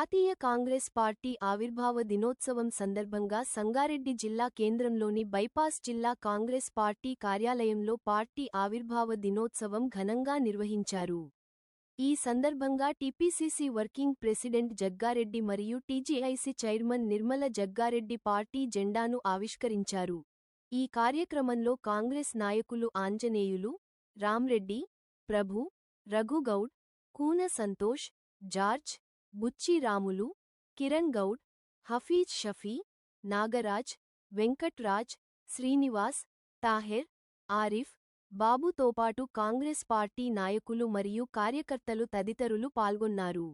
జాతీయ కాంగ్రెస్ పార్టీ ఆవిర్భావ దినోత్సవం సందర్భంగా సంగారెడ్డి జిల్లా కేంద్రంలోని బైపాస్ జిల్లా కాంగ్రెస్ పార్టీ కార్యాలయంలో పార్టీ ఆవిర్భావ దినోత్సవం ఘనంగా నిర్వహించారు. ఈ సందర్భంగా టీపీసీసీ వర్కింగ్ ప్రెసిడెంట్ జగ్గారెడ్డి మరియు TGIC chairman Nirmala Jaggareddy party జెండాను ఆవిష్కరించారు. ఈ కార్యక్రమంలో కాంగ్రెస్ నాయకులు ఆంజనేయులు రామ్రెడ్డి ప్రభు రఘుగౌడ్ కూన సంతోష్ జార్జ్ బుచ్చి రాములు కిరణ్ గౌడ్ హఫీజ్ షఫీ నాగరాజ్ వెంకట్రాజ్ శ్రీనివాస్ తాహెర్ ఆరిఫ్ బాబుతోపాటు కాంగ్రెస్ పార్టీ నాయకులు మరియు కార్యకర్తలు తదితరులు పాల్గొన్నారు.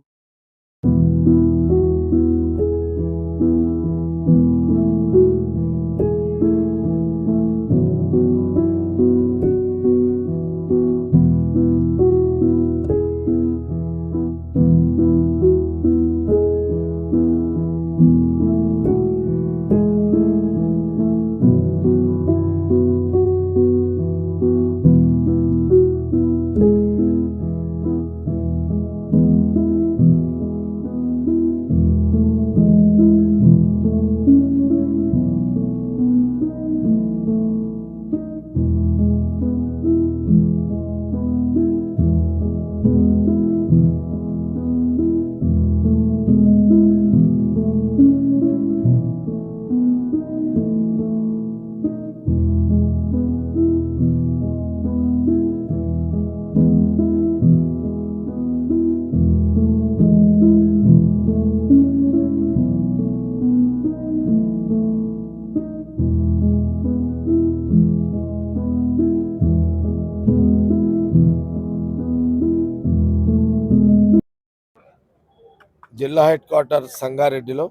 జిల్లా హెడ్ క్వార్టర్ సంగారెడ్డిలో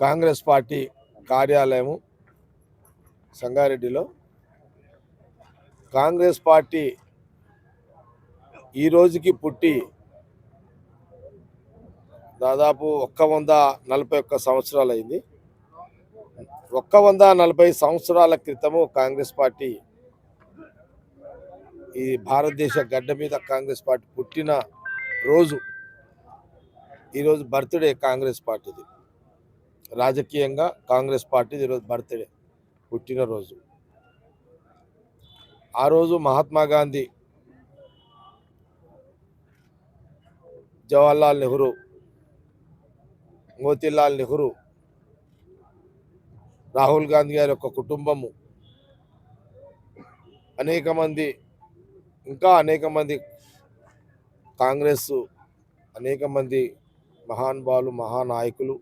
కాంగ్రెస్ పార్టీ కార్యాలయము సంగారెడ్డిలో. కాంగ్రెస్ పార్టీ ఈ రోజుకి పుట్టి దాదాపు ఒక్క వంద నలభై ఒక్క సంవత్సరాలు అయింది ఒక్క వంద నలభై సంవత్సరాల క్రితము కాంగ్రెస్ పార్టీ ఈ భారతదేశ గడ్డ మీద కాంగ్రెస్ పార్టీ పుట్టిన రోజు ఈరోజు బర్త్డే కాంగ్రెస్ పార్టీది. రాజకీయంగా కాంగ్రెస్ పార్టీది ఈరోజు బర్త్డే పుట్టినరోజు. ఆ రోజు మహాత్మా గాంధీ జవహర్లాల్ నెహ్రూ మోతీలాల్ నెహ్రూ రాహుల్ గాంధీ గారి యొక్క కుటుంబము అనేక మంది ఇంకా అనేక మంది కాంగ్రెస్ అనేక మంది మహానుభావులు మహానాయకులు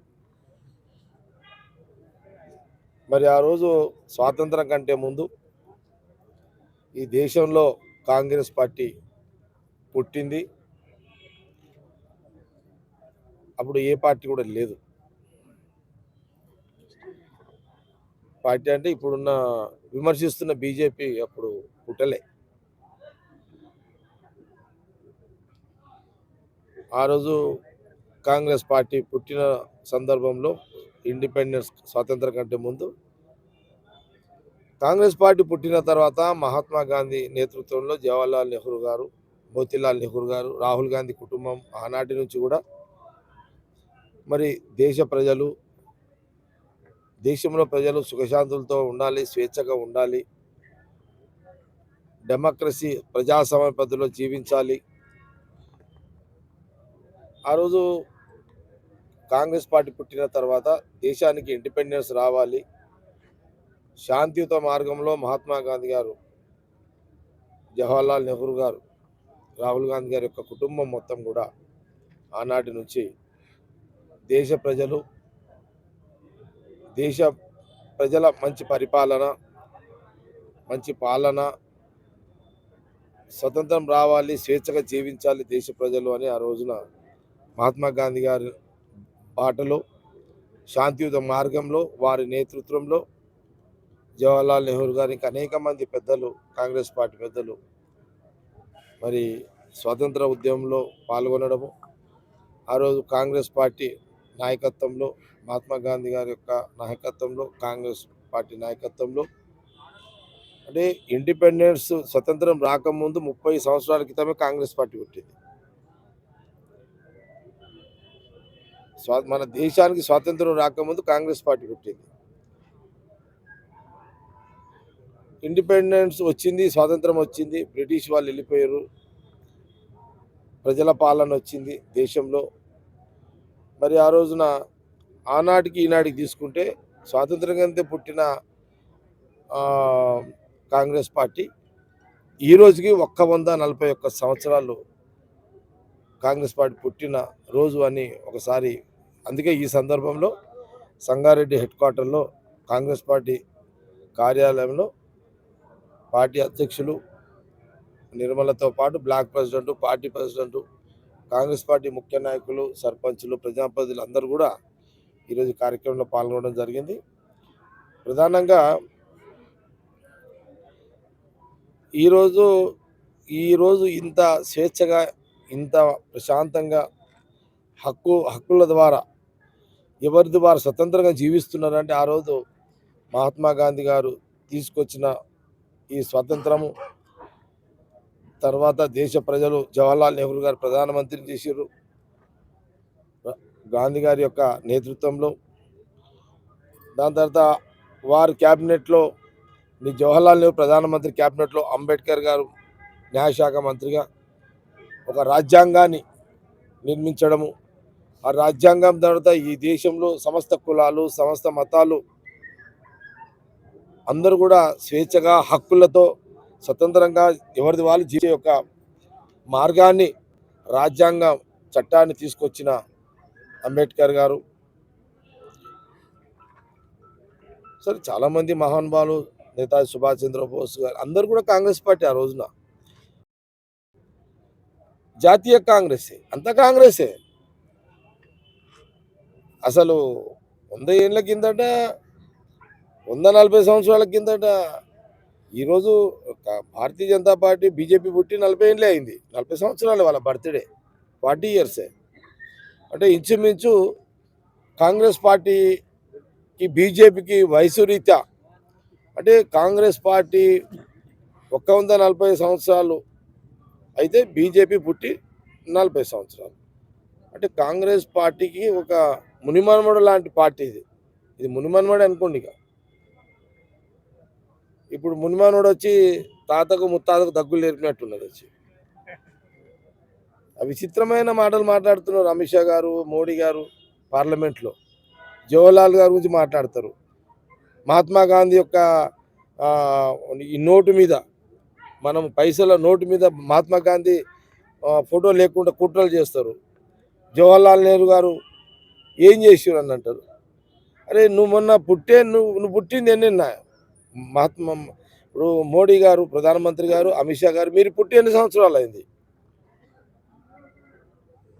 మరి ఆ రోజు స్వాతంత్రం కంటే ముందు ఈ దేశంలో కాంగ్రెస్ పార్టీ పుట్టింది. అప్పుడు ఏ పార్టీ కూడా లేదు. పార్టీ అంటే ఇప్పుడున్న విమర్శిస్తున్న బీజేపీ అప్పుడు పుట్టలే. ఆ రోజు కాంగ్రెస్ పార్టీ పుట్టిన సందర్భంలో ఇండిపెండెన్స్ స్వాతంత్రం కంటే ముందు కాంగ్రెస్ పార్టీ పుట్టిన తర్వాత మహాత్మా గాంధీ నేతృత్వంలో జవహర్లాల్ నెహ్రూ గారు మోతీలాల్ నెహ్రూ గారు రాహుల్ గాంధీ కుటుంబం ఆనాటి నుంచి కూడా మరి దేశ ప్రజలు దేశంలో ప్రజలు సుఖశాంతులతో ఉండాలి స్వేచ్ఛగా ఉండాలి డెమోక్రసీ ప్రజాస్వామ్య పద్ధతిలో జీవించాలి ఆ రోజు కాంగ్రెస్ పార్టీ పుట్టిన తర్వాత దేశానికి ఇండిపెండెన్స్ రావాలి. శాంతియుత మార్గంలో మహాత్మా గాంధీ గారు జవహర్లాల్ నెహ్రూ గారు రాహుల్ గాంధీ గారి యొక్క కుటుంబం మొత్తం కూడా ఆనాటి నుంచి దేశ ప్రజలు దేశ ప్రజల మంచి పరిపాలన మంచి పాలన స్వతంత్రం రావాలి స్వేచ్ఛగా జీవించాలి దేశ ప్రజలు అని ఆ రోజున మహాత్మా గాంధీ గారి బాటలో శాంతియుత మార్గంలో వారి నేతృత్వంలో జవహర్లాల్ నెహ్రూ గారికి ఇంకా అనేక మంది పెద్దలు కాంగ్రెస్ పార్టీ పెద్దలు మరి స్వాతంత్ర ఉద్యమంలో పాల్గొనడము ఆ రోజు కాంగ్రెస్ పార్టీ నాయకత్వంలో మహాత్మా గాంధీ గారి యొక్క నాయకత్వంలో కాంగ్రెస్ పార్టీ నాయకత్వంలో. అంటే ఇండిపెండెన్స్ స్వతంత్రం రాకముందు ముప్పై సంవత్సరాల క్రితమే కాంగ్రెస్ పార్టీ పుట్టింది. స్వా మన దేశానికి స్వాతంత్రం రాకముందు కాంగ్రెస్ పార్టీ పుట్టింది. ఇండిపెండెన్స్ వచ్చింది స్వాతంత్రం వచ్చింది బ్రిటిష్ వాళ్ళు వెళ్ళిపోయారు. ప్రజల పాలన వచ్చింది దేశంలో. మరి ఆ రోజున ఆనాటికి ఈనాటికి తీసుకుంటే స్వాతంత్రం కంటే పుట్టిన కాంగ్రెస్ పార్టీ ఈ రోజుకి ఒక్క వంద నలభై ఒక్క సంవత్సరాలు కాంగ్రెస్ పార్టీ పుట్టిన రోజు అని ఒకసారి అందుకే ఈ సందర్భంలో సంగారెడ్డి హెడ్ క్వార్టర్లో కాంగ్రెస్ పార్టీ కార్యాలయంలో పార్టీ అధ్యక్షులు నిర్మలతో పాటు block president party president Congress party ముఖ్య నాయకులు సర్పంచులు ప్రజాప్రతినిధులు అందరూ కూడా ఈరోజు కార్యక్రమంలో పాల్గొనడం జరిగింది. ప్రధానంగా ఈరోజు ఈరోజు ఇంత స్వేచ్ఛగా ఇంత ప్రశాంతంగా హక్కు హక్కుల ద్వారా ఎవరిది వారు స్వతంత్రంగా జీవిస్తున్నారంటే ఆ రోజు మహాత్మా గాంధీ గారు తీసుకొచ్చిన ఈ స్వాతంత్రము తర్వాత దేశ ప్రజలు జవహర్లాల్ నెహ్రూ గారు ప్రధానమంత్రిని చేసారు గాంధీ గారి యొక్క నేతృత్వంలో. దాని తర్వాత వారి క్యాబినెట్లో మీ జవహర్లాల్ నెహ్రూ ప్రధానమంత్రి క్యాబినెట్లో అంబేద్కర్ గారు న్యాయశాఖ మంత్రిగా ఒక రాజ్యాంగాన్ని నిర్మించడము ఆ రాజ్యాంగం తర్వాత ఈ దేశంలో సమస్త కులాలు సమస్త మతాలు అందరూ కూడా స్వేచ్ఛగా హక్కులతో స్వతంత్రంగా ఎవరిది వాళ్ళు జీవిత యొక్క మార్గాన్ని రాజ్యాంగం చట్టాన్ని తీసుకొచ్చిన అంబేద్కర్ గారు. సరే చాలామంది మహానుభావులు నేతాజీ సుభాష్ చంద్రబోస్ గారు అందరూ కూడా కాంగ్రెస్ పార్టీ ఆ రోజున. జాతీయ కాంగ్రెసే అంత కాంగ్రెసే. అసలు వంద ఏళ్ళ కిందట వంద నలభై సంవత్సరాల కిందట ఈరోజు భారతీయ జనతా పార్టీ బీజేపీ పుట్టి నలభై ఏళ్ళే అయింది. నలభై సంవత్సరాలు వాళ్ళ బర్త్డే ఫార్టీ ఇయర్సే అంటే ఇంచుమించు కాంగ్రెస్ పార్టీకి బీజేపీకి వయసు రీత్యా అంటే కాంగ్రెస్ పార్టీ ఒక్క వంద నలభై సంవత్సరాలు అయితే బీజేపీ పుట్టి నలభై సంవత్సరాలు. అంటే కాంగ్రెస్ పార్టీకి ఒక మునిమన్మడు లాంటి పార్టీ ఇది. ఇది మునిమన్మడు అనుకోండి ఇక. ఇప్పుడు మునిమనుడు వచ్చి తాతకు ముత్తాతకు దగ్గులు నేర్పినట్టున్నది వచ్చి. విచిత్రమైన మాటలు మాట్లాడుతున్నారు అమిత్ షా గారు మోడీ గారు పార్లమెంట్లో. జవహర్లాల్ గారి గురించి మాట్లాడతారు. మహాత్మా గాంధీ యొక్క ఈ నోటు మీద మనం పైసల నోటు మీద మహాత్మా గాంధీ ఫోటో లేకుండా కుట్రలు చేస్తారు. జవహర్లాల్ నెహ్రూ గారు ఏం చేసారు అని అంటారు. అరే నువ్వు మొన్న పుట్టే నువ్వు నువ్వు పుట్టింది ఎన్ని మహాత్మ ఇప్పుడు మోడీ గారు ప్రధానమంత్రి గారు అమిత్ షా గారు మీరు పుట్టి ఎన్ని సంవత్సరాలు అయింది?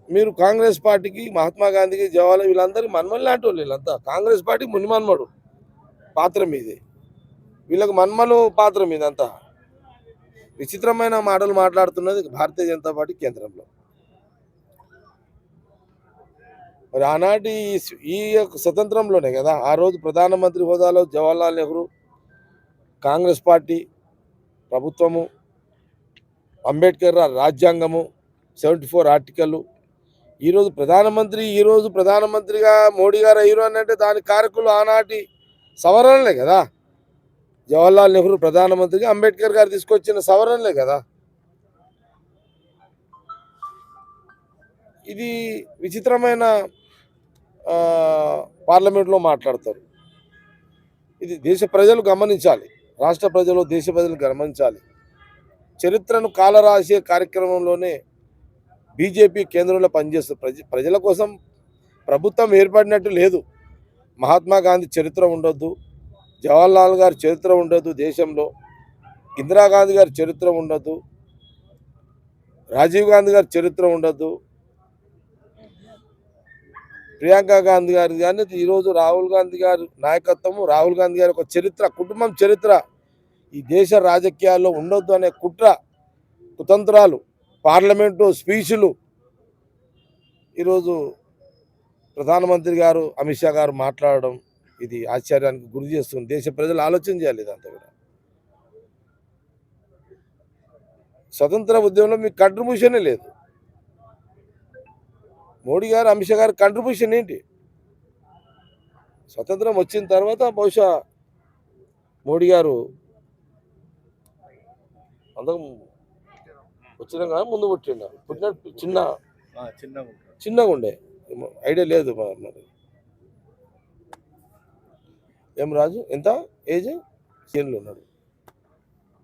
మీరు కాంగ్రెస్ పార్టీకి మహాత్మా గాంధీకి జవహర్లాల్ వీళ్ళందరికీ మన్మలు లాంటి వాళ్ళు వీళ్ళంతా. కాంగ్రెస్ పార్టీ మునిమన్మడు పాత్ర మీది. వీళ్ళకి మన్మలు పాత్ర మీదంతా. విచిత్రమైన మాటలు మాట్లాడుతున్నది భారతీయ జనతా పార్టీ కేంద్రంలో. మరి ఆనాటి ఈ యొక్క స్వతంత్రంలోనే కదా ఆ రోజు ప్రధానమంత్రి హోదాలో జవహర్లాల్ నెహ్రూ కాంగ్రెస్ పార్టీ ప్రభుత్వము అంబేద్కర్ రాజ్యాంగము సెవెంటీ ఫోర్ ఆర్టికల్ ఈరోజు ప్రధానమంత్రి ఈరోజు ప్రధానమంత్రిగా మోడీ గారు అయ్యారు అని అంటే దాని కారకులు ఆనాటి సవరణలే కదా. జవహర్లాల్ నెహ్రూ ప్రధానమంత్రిగా అంబేద్కర్ గారు తీసుకొచ్చిన సవరణలే కదా. ఇది విచిత్రమైన పార్లమెంట్లో మాట్లాడతారు. ఇది దేశ ప్రజలు గమనించాలి. రాష్ట్ర ప్రజలు దేశ ప్రజలు గమనించాలి. చరిత్రను కాలరాసే కార్యక్రమంలోనే బీజేపీ కేంద్రంలో పనిచేస్తుంది ప్రజ ప్రజల కోసం ప్రభుత్వం ఏర్పడినట్టు లేదు. మహాత్మా గాంధీ చరిత్ర ఉండొద్దు. జవహర్లాల్ గారి చరిత్ర ఉండొద్దు దేశంలో. ఇందిరాగాంధీ గారి చరిత్ర ఉండదు రాజీవ్ గాంధీ గారి చరిత్ర ఉండదు ప్రియాంక గాంధీ గారి కానీ ఈరోజు రాహుల్ గాంధీ గారు నాయకత్వము రాహుల్ గాంధీ గారి ఒక చరిత్ర కుటుంబం చరిత్ర. ఈ దేశ రాజకీయాల్లో ఉండొద్దు అనే కుట్ర కుతంత్రాలు పార్లమెంటు స్పీచ్లు. ఈరోజు ప్రధానమంత్రి గారు అమిత్ షా గారు మాట్లాడడం ఇది ఆశ్చర్యానికి గురి చేస్తుంది. దేశ ప్రజలు ఆలోచన చేయాలి ఇదంతా కూడా. స్వతంత్ర ఉద్యమంలో మీకు కంట్రిబ్యూషనే లేదు. మోడీ గారు అమిత్ షా గారి కంట్రిబ్యూషన్ ఏంటి? స్వతంత్రం వచ్చిన తర్వాత బహుశా మోడీ గారు అందరం వచ్చినాక ముందు పుట్టిండ. పుట్టిన చిన్న చిన్నగా చిన్నగా ఉండే. ఐడియా లేదు మరి. ఏం రాజు? ఎంత? ఏజ్? సీన్లో ఉన్నాడు.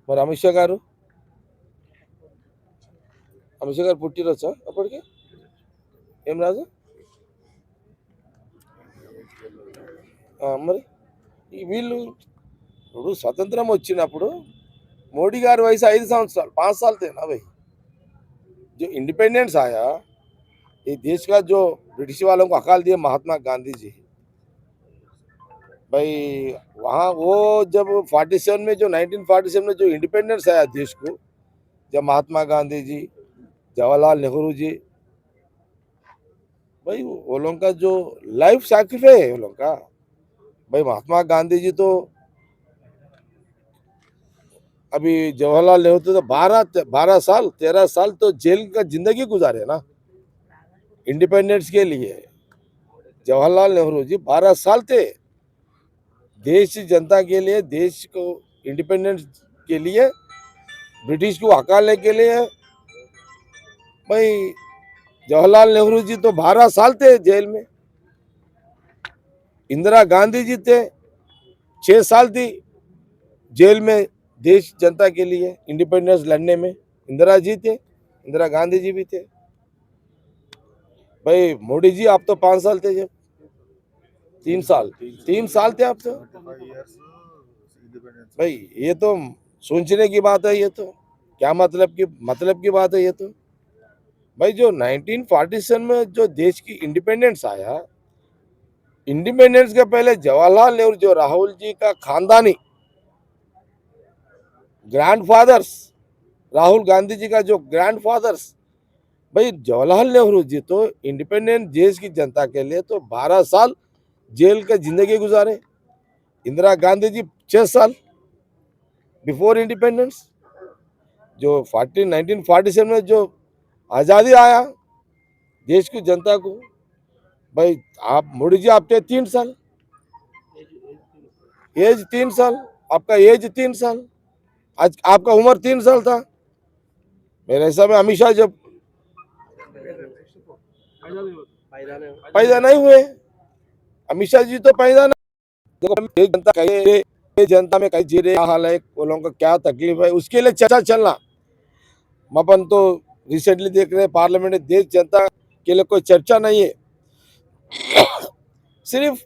మరి అమిత్ షా గారు? అమిత్ షా గారు పుట్టిరొచ్చా అప్పటికి? ఏం రాజు ఆ, మరి ఈ వీళ్ళు ఇప్పుడు స్వతంత్రం వచ్చినప్పుడు మోడీ గారి వయసు ఐదు సంవత్సరాలు पाँच साल थे ना भाई जो इंडिपेंडेंस आया ये देश का जो ब्रिटिश वालों को अकाल दिए महात्मा गांधी जी भाई वहाँ वो जब 47 में जो 1947 में जो इंडिपेंडेंस आया देश को जब महात्मा गांधी जी जवाहरलाल नेहरू जी भाई, वो लोगों का जो लाइफ सैक्रिफाइस है, वो लोगों का। भाई, महात्मा गांधी जी तो अभी जवाहरलाल नेहरू तो बारह बारह साल, तेरह साल तो जेल का ज़िंदगी गुजारे ना। इंडिपेंडेंस के लिए। जवाहरलाल नेहरू जी बारह साल थे। देश जनता के लिए, देश को इंडिपेंडेंस के लिए, ब्रिटिश को हकालने के लिए। भाई जवाहरलाल नेहरू जी तो बारह साल थे जेल में। इंदिरा गांधी जी थे छः साल थी जेल में देश जनता के लिए, इंडिपेंडेंस लड़ने में। इंदिरा जी थे, इंदिरा गांधी जी भी थे। भाई, मोदी जी, आप तो पाँच साल थे जब तीन साल तीन साल थे आप तो। भाई, ये तो सोचने की बात है, ये तो। क्या मतलब की मतलब की बात है, ये तो। भाई, जो 1947 में जो देश की इंडिपेंडेंस आया, इंडिपेंडेंस के पहले जवाहरलाल नेहरू, जो राहुल जी का खानदानी ग्रैंडफादर्स राहुल गांधी जी का जो ग्रैंडफादर्स भाई, जवाहरलाल नेहरू जी तो इंडिपेंडेंट देश की जनता के लिए तो 12 साल जेल का ज़िंदगी गुजारे। इंदिरा गांधी जी छः साल बिफोर इंडिपेंडेंस जो 40 1947 में जो आज़ादी आया, देश की जनता को, भाई, आप मोदी जी आप थे तीन साल। एज तीन साल, आपका एज तीन साल। आज आपका उम्र तीन साल था। मेरे हिसाब में अमित शाह जब पैदा नहीं हुए, अमित शाह जी तो पैदा नहीं देखो जनता में कहीं, जी रहे हाल है? वो लोगों का क्या तकलीफ़ है? उसके लिए चर्चा चलना। मपन तो रिसेंटली देख रहे हैं पार्लियामेंट में देश, जनता के लिए कोई चर्चा नहीं है। सिर्फ़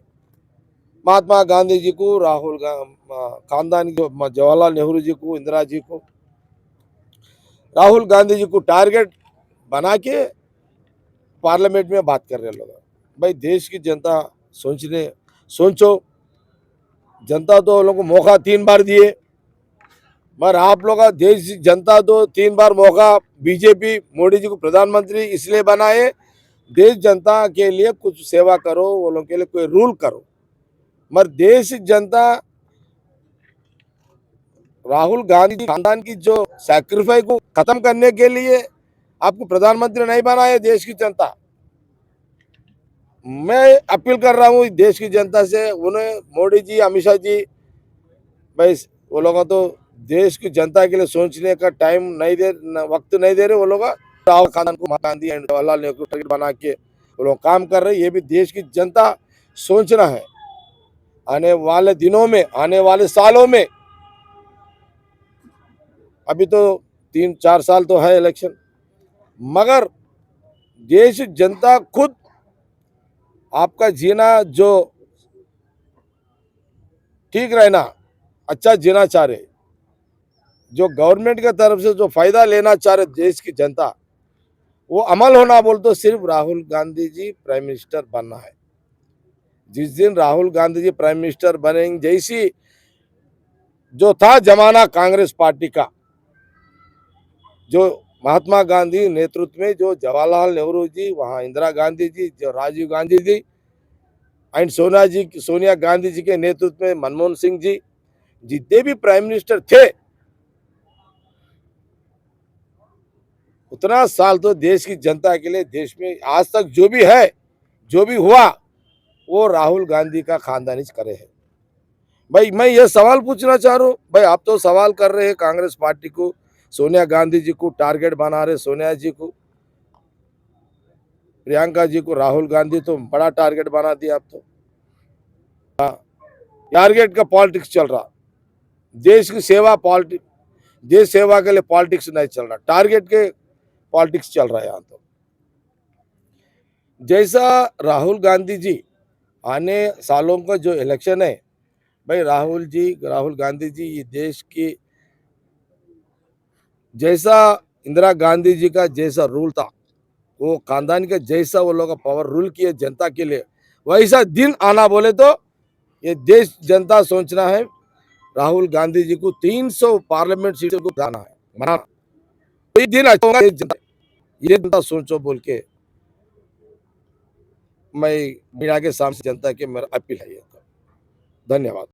महात्मा गांधी जी को, राहुल खानदान जवाहरलाल नेहरू जी को, इंदिरा जी को, राहुल गांधी जी को टारगेट बना के पार्लियामेंट में बात कर रहे लोग। भाई, देश की जनता सोचने, सोचो। जनता तो लोगों को मौका तीन बार दिए। मगर आप लोग का देश जनता तो तीन बार मौका बीजेपी, मोदी जी को प्रधानमंत्री इसलिए बनाए, देश जनता के लिए कुछ सेवा करो, वो लोगों के लिए कोई रूल करो। मगर देश जनता, राहुल गांधी खानदान की जो सैक्रिफाइस को खत्म करने के लिए आपको प्रधानमंत्री नहीं बनाए देश की जनता। मैं अपील कर रहा हूँ देश की जनता से, उन्हें मोदी जी, अमित शाह जी भाई वो लोग तो देश की जनता के लिए सोचने का टाइम नहीं दे वक्त नहीं दे रहे वो लोग। राहुल खान को महात्मा गांधी एंड जवाहरलाल नेहरू टारगेट बना के वो लोग काम कर रहे ये भी देश की जनता सोचना है। आने वाले दिनों में, आने वाले सालों में। अभी तो तीन, चार साल तो है इलेक्शन मगर देश जनता खुद, आपका जीना जो ठीक रहना अच्छा जीना चाह रहे। जो गवर्नमेंट के तरफ़ से जो फ़ायदा लेना चाह रहे देश की जनता, वो अमल होना बोल तो सिर्फ़ राहुल गांधी जी प्राइम मिनिस्टर बनना है। जिस दिन राहुल गांधी जी प्राइम मिनिस्टर बनेंगे, जैसी जो था जमाना कांग्रेस पार्टी का, जो महात्मा गांधी नेतृत्व में जो जवाहरलाल नेहरू जी, वहाँ इंदिरा गांधी जी, जो राजीव गांधी जी एंड सोनिया जी, सोनिया गांधी जी के नेतृत्व में मनमोहन सिंह जी, जितने भी प्राइम मिनिस्टर थे उतना साल तो देश की जनता के लिए, देश में आज तक जो भी है, जो भी हुआ, वो राहुल गांधी का खानदानी करे है। भाई, मैं ये सवाल पूछना चाह रहा हूँ। भाई, आप तो सवाल कर रहे हैं कांग्रेस पार्टी को, सोनिया गांधी जी को टारगेट बना रहे सोनिया जी को। प्रियंका जी को, राहुल गांधी तो बड़ा टारगेट बना दिया आप तो। टारगेट का पॉलिटिक्स चल रहा। देश की सेवा पॉलिटिक्स देश सेवा के लिए पॉलिटिक्स नहीं चल रहा। टारगेट के पॉलिटिक्स चल रहा है यहाँ तो। जैसा राहुल गांधी जी आने सालों का जो इलेक्शन है, भाई राहुल जी, राहुल गांधी जी, ये देश की जैसा इंदिरा गांधी जी का जैसा रूल था, वो खानदान का जैसा वो लोग पावर रूल किए जनता के लिए, वैसा दिन आना बोले तो ये देश जनता सोचना है, राहुल गांधी जी को 300 पार्लियामेंट सीटों को जाना है मनाना तो दिन अच्छा होगा ये जनता सोचो बोल के मैं मीडिया के सामने जनता के मेरा अपील है ये धन्यवाद।